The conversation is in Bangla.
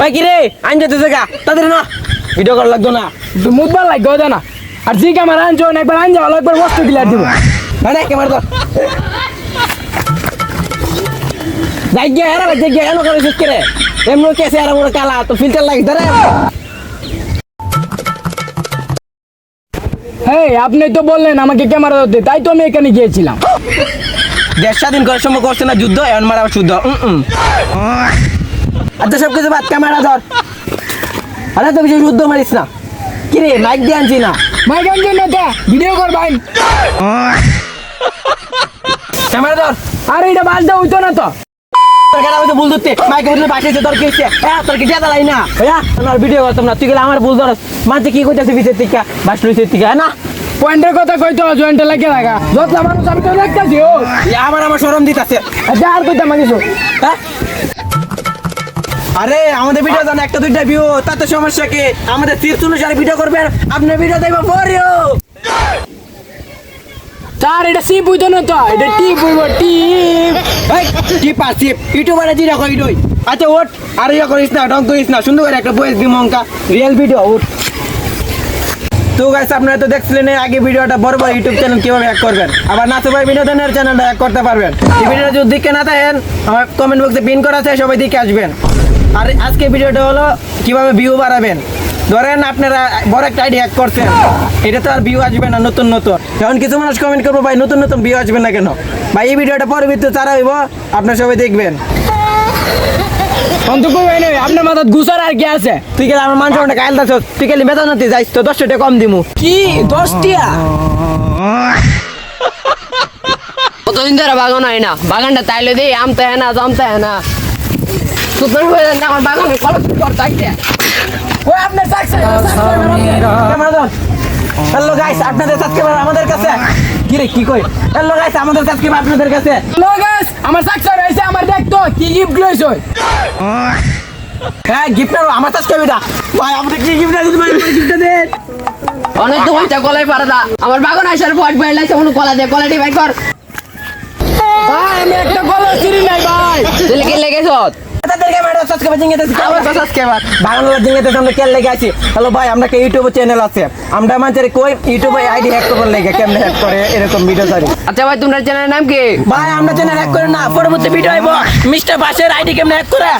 ভাই কি রে আইন যেতে জায়গা? তাদের না। ভিডিও করা লাগতো না। মুদবার লাগবে ওদের না আর জি ক্যামেরা আনছো একবার আন যাওয়া একবার বস্তু ক্লিয়ার দিব। মানে ক্যামেরা ধর। যাই গিয়া, হেরা এনো করে করে? এমন কেসে আর মোর কালা, তো ফিল্টার লাগি ধরে। হ্যাঁ আপনি তো বললেন আমাকে ক্যামেরা ধরতে, তাই তো আমি এখানে গিয়েছিলাম। দেশ স্বাধীন করার সময় করছে না, যুদ্ধ এখন মারা শুদ্ধ। আচ্ছা সব কিছু বাদ ক্যামেরা ধর। আরে তো কিছু যুদ্ধ মারিস না। কি রে মাইক দিয়ে আনছি না? মাই গান জন্য তা ভিডিও করবেন ক্যামেরা ধর। আর এটা বাজটা হইতো না তো। মাইকে না? আমার ভিডিও করতাম না। তুই গেলে আমার ভুল ধরস। মাঝে কি কইতাছে বিচের থেকে? বাস লইছে থেকে না? পয়েন্টের কথা কইতো জয়েন্টে লাগে লাগা যত মানুষ আমি তো লাগতাছি ও। আমার আমার শরম দিতাছে। কইতাম হ্যাঁ? আরে আমাদের ভিডিও জানা একটা দুইটা ভিউ তাতে সমস্যা কি? আমাদের তীর্থ অনুসারে ভিডিও করবেন আপনার ভিডিও দেখব পরেও তার এটা সিপ হইতো না তো এটা টিপ হইব টিপ। এই আর পারছিস ইউটিউবারে জিরা কই দই আচ্ছা ওট আর ইয়া করিস না ডং করিস না। সুন্দর করে একটা বয়েস দিমঙ্কা রিয়েল ভিডিও ওঠ। তো গাইস আপনারা তো দেখছিলেন আগে ভিডিওটা বড় বড় ইউটিউব চ্যানেল কীভাবে হ্যাক করবেন। আবার নাচে ভাই বিনোদনের চ্যানেলটা হ্যাক করতে পারবেন। এই ভিডিওটা যদি দেখে না থাকেন, আমার কমেন্ট বক্সে পিন করা আছে, সবাই দেখে আসবেন। আর আজকে ভিডিওটা হলো কীভাবে ভিউ বাড়াবেন। ধরেন আপনারা বড় একটা আইডি হ্যাক করছেন, এটা তো আর ভিউ আসবে না, নতুন নতুন। এখন কিছু মানুষ কমেন্ট করব, ভাই, নতুন নতুন ভিউ আসবে না কেন? ভাই, এই ভিডিওটা পরবর্তীতে চারা হইব, আপনারা সবাই দেখবেন। আপনার মাথাত গুসার আর কি আছে তুই গেলে আমার মানুষ অনেক কাইল দাস তুই গেলে বেতন যাইস তো দশটা টাকা কম দিমু কি দশটিয়া কতদিন ধরে বাগান হয় না বাগানটা তাইলে দিই আমতে হয় না জমতে হয় না সুতরাং হয়ে যান আমার বাগানে কলস কর ওই আপনার সাকসেস হ্যালো গাইস আপনাদের সাবস্ক্রাইবার আমাদের কাছে। কি রে কি কই? হ্যালো গাইস আমাদের সাবস্ক্রাইবার আপনাদের কাছে। হ্যালো গাইস আমার হইছে আমার দেখতো কি গিফট লইছ হ্যাঁ গিফট আমার সাবস্ক্রাইবারটা ভাই আমাদের কি গিফট ভাই গিফট দেন অনেক তো হইতে কলাই পারে না আমার বাগান আসার পর বাইর লাইছে কোনো কলা দে কলাটি বাই কর। ভাই আমি একটা চিনি নাই ভাই। আমরা মানুষের কই ইউটিউবে আইডি হ্যাক করবার লেগে কেমনে হ্যাক করে এরকম ভিডিও সারি আচ্ছা ভাই তোমার চ্যানেলের নাম কি? ভাই আমরা চ্যানেল হ্যাক করে না পরবর্তী ভিডিও আইব। মিস্টার বাসের আইডি কেমনে হ্যাক করে?